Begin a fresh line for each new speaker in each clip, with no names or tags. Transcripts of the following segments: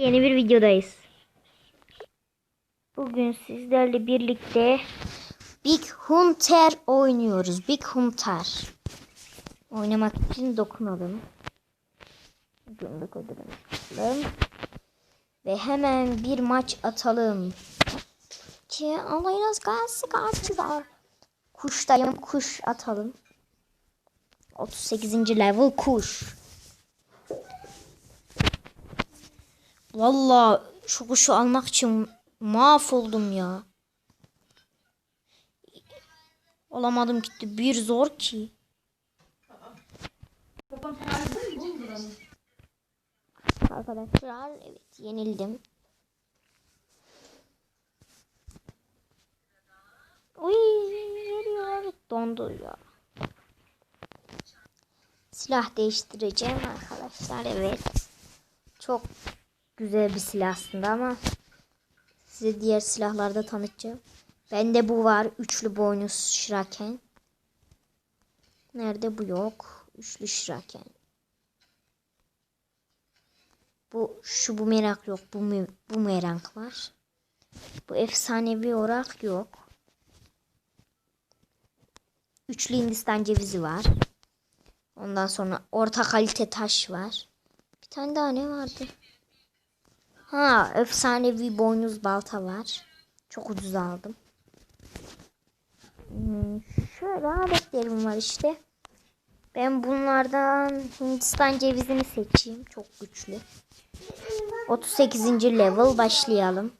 Yeni bir videodayız. Bugün sizlerle birlikte Big Hunter oynuyoruz. Big Hunter. Oynamak için dokunalım. Gümrük ödülümü atalım. Ve hemen bir maç atalım. Ki alayınız gelsin karşılar. Kuştayım kuş atalım. 38. level kuş. Valla şu kuşu almak için mahvoldum ya. Olamadım gitti. Bir zor ki. Arkadaşlar evet yenildim. Uy geliyor. Dondu ya. Silah değiştireceğim arkadaşlar evet. Çok güzel bir silah aslında ama size diğer silahlarda tanıtacağım. Bende bu var. Üçlü boynuz şiraken. Nerede bu yok? Üçlü şiraken. Bu şu bu merak yok. Bu bu merak var. Bu efsanevi orak yok. Üçlü Hindistan cevizi var. Ondan sonra orta kalite taş var. Bir tane daha ne vardı? Ha, efsanevi boynuz balta var. Çok ucuz aldım. Hmm, şöyle aletlerim var işte. Ben bunlardan Hindistan cevizini seçeyim. Çok güçlü. 38. level başlayalım.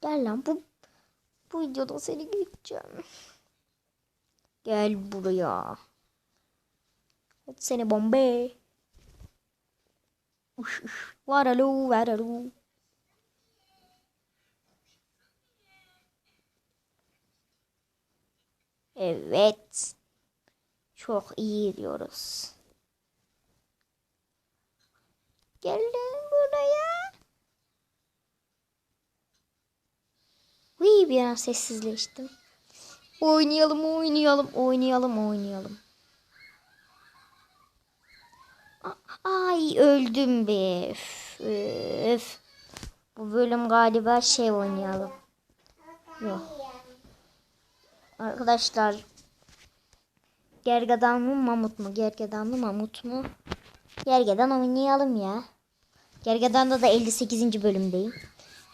Gel lan bu bu videoda seni gideceğim. Gel buraya. Hadi seni bombe. Uş uş. Varalu varalu. Evet. Çok iyi diyoruz. Gelin buraya. Uy bir an sessizleştim. Oynayalım, oynayalım, oynayalım, oynayalım. Ay öldüm be. Üf, üf. Bu bölüm galiba şey oynayalım. Yok. Arkadaşlar Gergedan mı mamut mu? Gergedan mı mamut mu? Gergedan oynayalım ya. Gergedan'da da 58. bölümdeyim.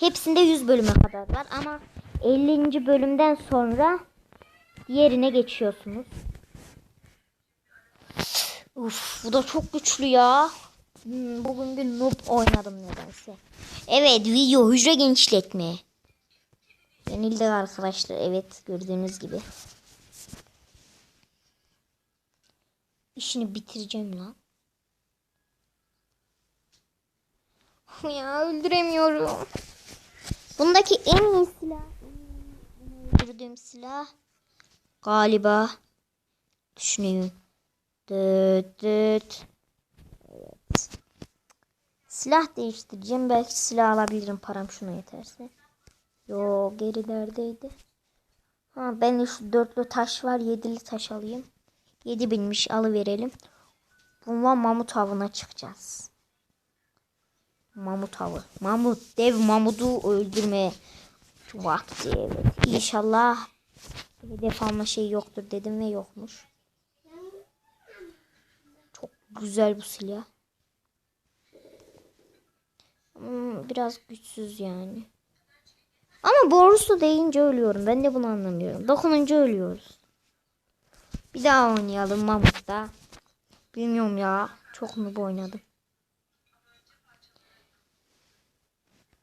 Hepsinde 100 bölüme kadar var ama 50. bölümden sonra diğerine geçiyorsunuz. Uf bu da çok güçlü ya. Hmm, Bugün bir noob oynadım nedense. Evet video hücre genişletme. Yenildik arkadaşlar evet gördüğünüz gibi. İşini bitireceğim lan. Ya öldüremiyorum. Bundaki en iyi silah. en Öldürdüğüm silah. Galiba. Düşünüyorum. Dıt. Evet. Silah değiştireceğim. Belki silah alabilirim. Param şuna yeterse. Yo gerilerdeydi. Ha ben de şu dörtlü taş var. Yedili taş alayım. Yedi binmiş alıverelim. Bununla mamut avına çıkacağız. Mamut avı. Mamut. Dev mamudu öldürme vakti. Evet. İnşallah hedef alma şey yoktur dedim ve yokmuş. Güzel bu silah. Hmm, biraz güçsüz yani. Ama borusu deyince ölüyorum. Ben de bunu anlamıyorum. Dokununca ölüyoruz. Bir daha oynayalım Mamut'ta. Bilmiyorum ya. Çok mu oynadım.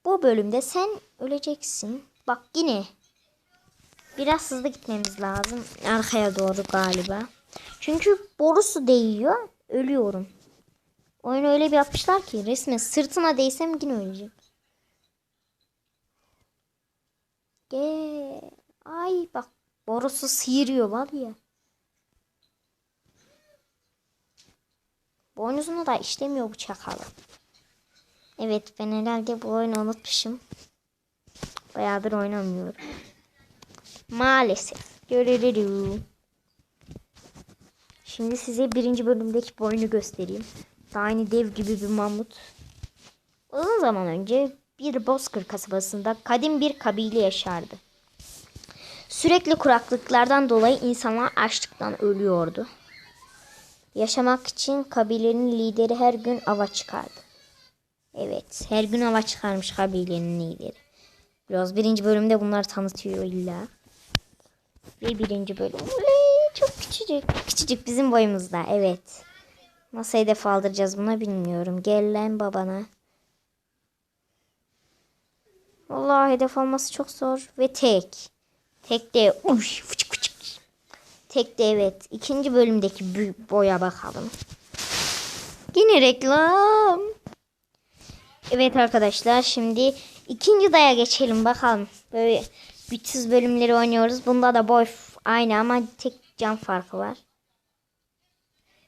Bu bölümde sen öleceksin. Bak yine. Biraz hızlı gitmemiz lazım. Arkaya doğru galiba. Çünkü borusu değiyor. Ölüyorum. Oyunu öyle bir yapmışlar ki resmen sırtına değsem yine öleceğim. Ge Ay bak borusu sıyırıyor var ya. Boynuzunu da işlemiyor bu çakalı. Evet ben herhalde bu oyunu unutmuşum. Bayağıdır oynamıyorum. Maalesef. Görürüm. Şimdi size birinci bölümdeki boyunu göstereyim. Daha aynı dev gibi bir mamut. Uzun zaman önce bir Bozkır kasabasında kadim bir kabile yaşardı. Sürekli kuraklıklardan dolayı insanlar açlıktan ölüyordu. Yaşamak için kabilenin lideri her gün ava çıkardı. Evet, her gün ava çıkarmış kabilenin lideri. Biraz birinci bölümde bunları tanıtıyor illa. Ve birinci bölüm. Çok küçücük. Küçücük bizim boyumuzda, evet. Nasıl hedef aldıracağız buna bilmiyorum. Gel lan babana. Vallahi hedef alması çok zor. Ve tek. Tek de uş, fıçık fıçık. Tek de evet. İkinci bölümdeki büyük boya bakalım. Yine reklam. Evet arkadaşlar şimdi ikinci daya geçelim bakalım. Böyle güçsüz bölümleri oynuyoruz. Bunda da boy aynı ama tek can farkı var.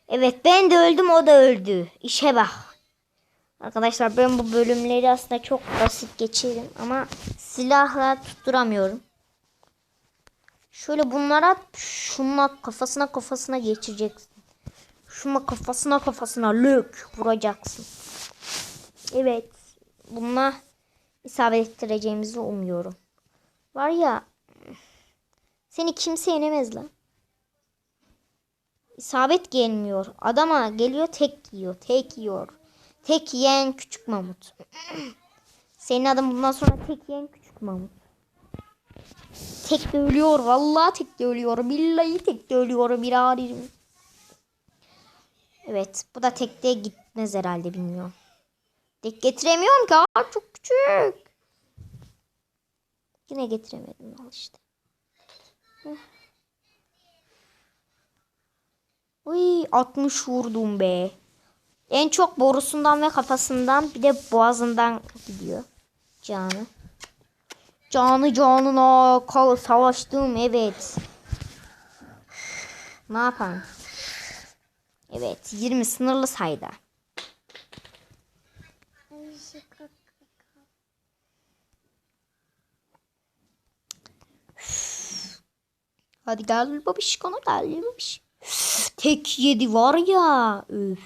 Evet ben de öldüm o da öldü. İşe bak. Arkadaşlar ben bu bölümleri aslında çok basit geçerim ama silahla tutturamıyorum. Şöyle bunlara şunla kafasına kafasına geçireceksin. Şuna kafasına kafasına lök vuracaksın. Evet. Bununla isabet ettireceğimizi umuyorum. Var ya seni kimse yenemez lan. İsabet gelmiyor. Adama geliyor tek yiyor. Tek yiyor. Tek yiyen küçük mamut. Senin adın bundan sonra tek yiyen küçük mamut. Tek de ölüyor. Vallahi tek de ölüyor. Billahi tek de ölüyor. Biraderim. Evet. Bu da tekte gitmez herhalde bilmiyorum. Tek getiremiyorum ki. Aa, çok küçük. Yine getiremedim al işte. Heh. Uy 60 vurdum be. En çok borusundan ve kafasından bir de boğazından gidiyor. Canı. Canı canına kal savaştım evet. Ne yapalım? Evet 20 sınırlı sayıda. Hadi gel babişkona gel babiş. Tek yedi var ya. Üf.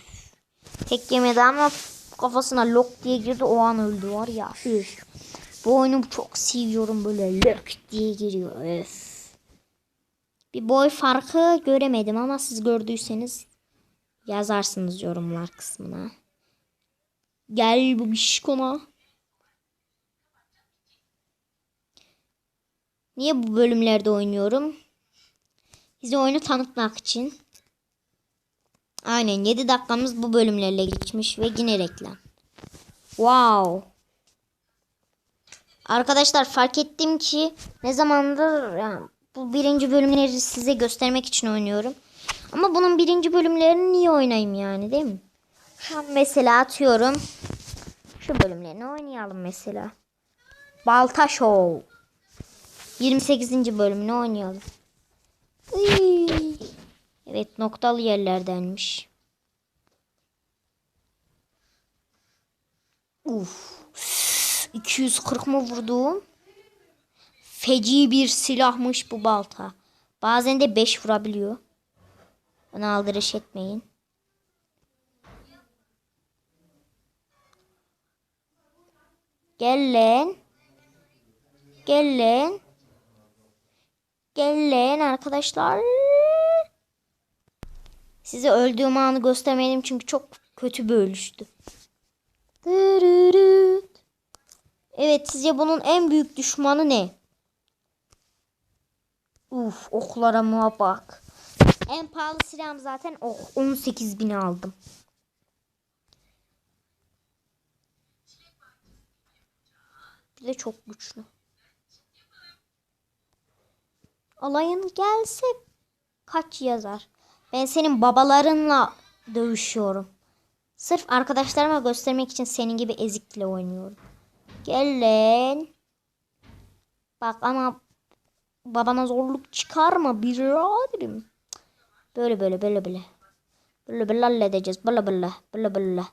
Tek yemedi ama kafasına lok diye girdi o an öldü var ya. Üf. Bu oyunu çok seviyorum böyle lök diye giriyor. Üf. Bir boy farkı göremedim ama siz gördüyseniz yazarsınız yorumlar kısmına. Gel bu bişkona. Niye bu bölümlerde oynuyorum? Size oyunu tanıtmak için. Aynen 7 dakikamız bu bölümlerle geçmiş ve yine reklam. Wow. Arkadaşlar fark ettim ki ne zamandır yani bu birinci bölümleri size göstermek için oynuyorum. Ama bunun birinci bölümlerini niye oynayayım yani değil mi? Şu mesela atıyorum. Şu bölümlerini oynayalım mesela. Balta Show. 28. bölümünü oynayalım. Iy. Evet noktalı yerlerdenmiş. Uf. 240 mı vurdum? Feci bir silahmış bu balta. Bazen de 5 vurabiliyor. Bana aldırış etmeyin. Gel lan. Gel lan. Gel lan arkadaşlar. Size öldüğüm anı göstermedim çünkü çok kötü bir ölüştü. Evet sizce bunun en büyük düşmanı ne? Uf oklarıma bak. En pahalı silahım zaten ok. 18 bin aldım. Bir de çok güçlü. Alayın gelse kaç yazar? Ben senin babalarınla dövüşüyorum. Sırf arkadaşlarıma göstermek için senin gibi ezikle oynuyorum. Gel lan. Bak ama babana zorluk çıkarma biraderim. Böyle böyle böyle böyle. Böyle böyle halledeceğiz. Böyle böyle. Böyle böyle.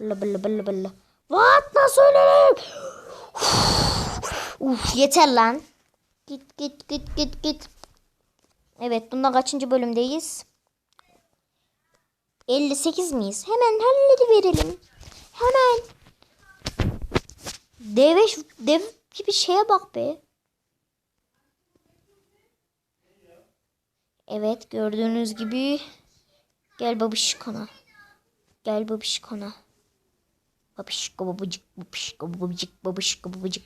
Böyle böyle böyle böyle. What? Nasıl ölerim? Uf yeter lan. Git git git git git. Evet bunda kaçıncı bölümdeyiz? 58 miyiz? Hemen hallediverelim. Hemen. Deve, dev gibi şeye bak be. Evet gördüğünüz gibi. Gel babişkona. Gel babişkona. Babişko babacık babişko babacık babişko babacık.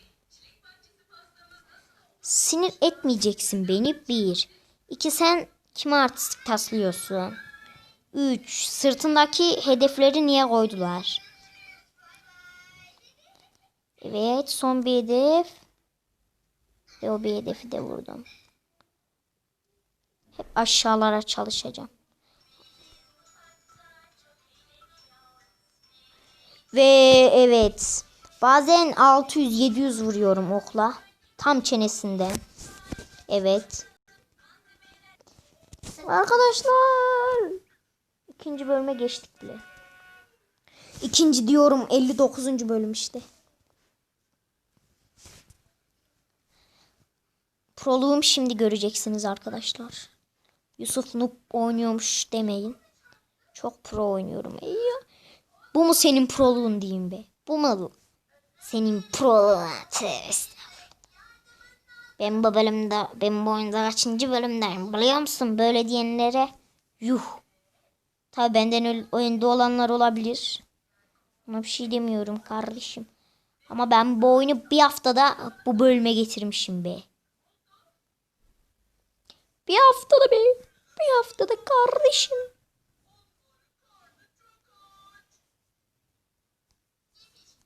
Sinir etmeyeceksin beni bir. İki sen kime artistik taslıyorsun? Üç sırtındaki hedefleri niye koydular? Evet son bir hedef. Ve o bir hedefi de vurdum. Hep aşağılara çalışacağım. Ve evet. Bazen 600-700 vuruyorum okla. Tam çenesinden. Evet. Arkadaşlar. İkinci bölüme geçtik bile. İkinci diyorum 59. bölüm işte. Proluğum şimdi göreceksiniz arkadaşlar. Yusuf Noob oynuyormuş demeyin. Çok pro oynuyorum. Ey ya. Bu mu senin proluğun diyeyim be. Bu mu senin proluğun? Ben bu bölümde, ben bu oyunda kaçıncı bölümdeyim biliyor musun? Böyle diyenlere yuh. Tabi benden oyunda olanlar olabilir. Ona bir şey demiyorum kardeşim. Ama ben bu oyunu bir haftada bu bölüme getirmişim be. Bir haftada be. Bir haftada kardeşim.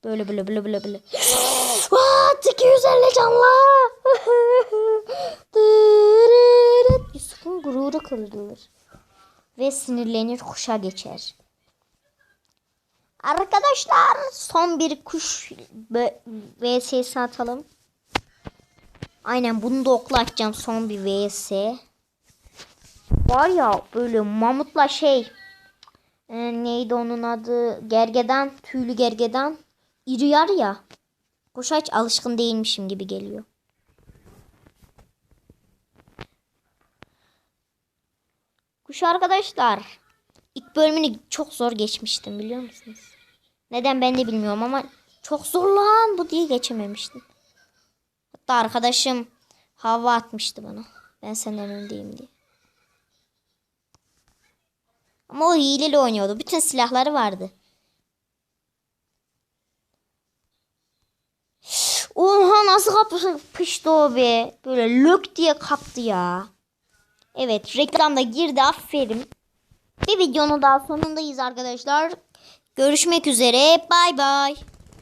Böyle böyle böyle böyle böyle. What? 250 canlı. Yusuf'un gururu kırılır. Ve sinirlenir kuşa geçer. Arkadaşlar son bir kuş vs atalım. Aynen bunu da okla son bir vs. Var ya böyle mamutla şey e, neydi onun adı gergedan tüylü gergedan iri yarı ya. Kuşa hiç alışkın değilmişim gibi geliyor. Kuş arkadaşlar ilk bölümünü çok zor geçmiştim biliyor musunuz? Neden ben de bilmiyorum ama çok zor lan bu diye geçememiştim. Hatta arkadaşım hava atmıştı bana. Ben senden öndeyim diye. Ama o hileli oynuyordu. Bütün silahları vardı. Oha nasıl kapıştı o be. Böyle lök diye kaptı ya. Evet reklamda girdi aferin. Bir videonun daha sonundayız arkadaşlar. Görüşmek üzere. Bay bay.